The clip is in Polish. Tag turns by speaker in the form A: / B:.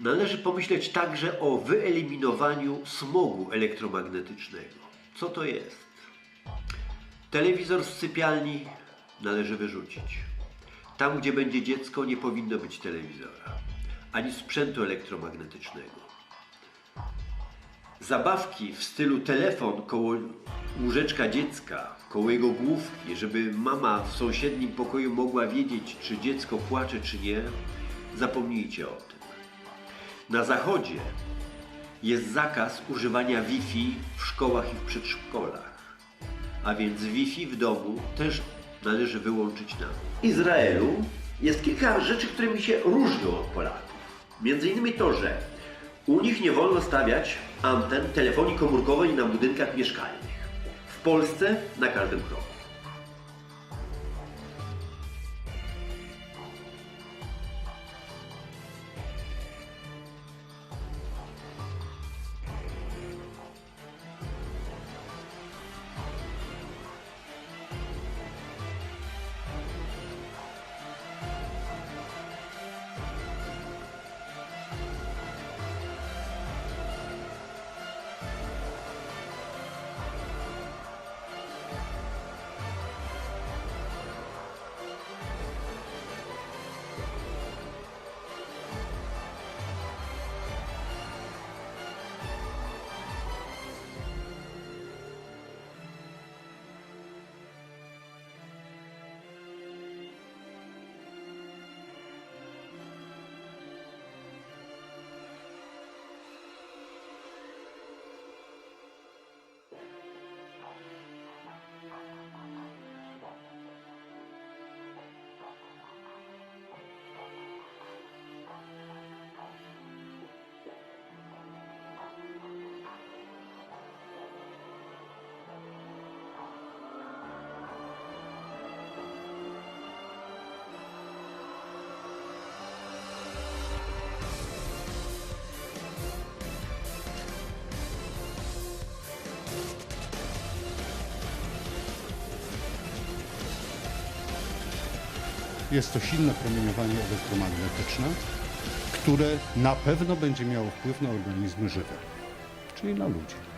A: Należy pomyśleć także o wyeliminowaniu smogu elektromagnetycznego. Co to jest? Telewizor z sypialni należy wyrzucić. Tam, gdzie będzie dziecko, nie powinno być telewizora, ani sprzętu elektromagnetycznego. Zabawki w stylu telefon koło łóżeczka dziecka, koło jego główki, żeby mama w sąsiednim pokoju mogła wiedzieć, czy dziecko płacze, czy nie, zapomnijcie o tym. Na zachodzie jest zakaz używania Wi-Fi w szkołach i w przedszkolach, a więc Wi-Fi w domu też należy wyłączyć nam. W Izraelu jest kilka rzeczy, które mi się różnią od Polaków. Między innymi to, że u nich nie wolno stawiać anten telefonii komórkowej na budynkach mieszkalnych. W Polsce na każdym kroku.
B: Jest to silne promieniowanie elektromagnetyczne, które na pewno będzie miało wpływ na organizmy żywe, czyli na ludzi.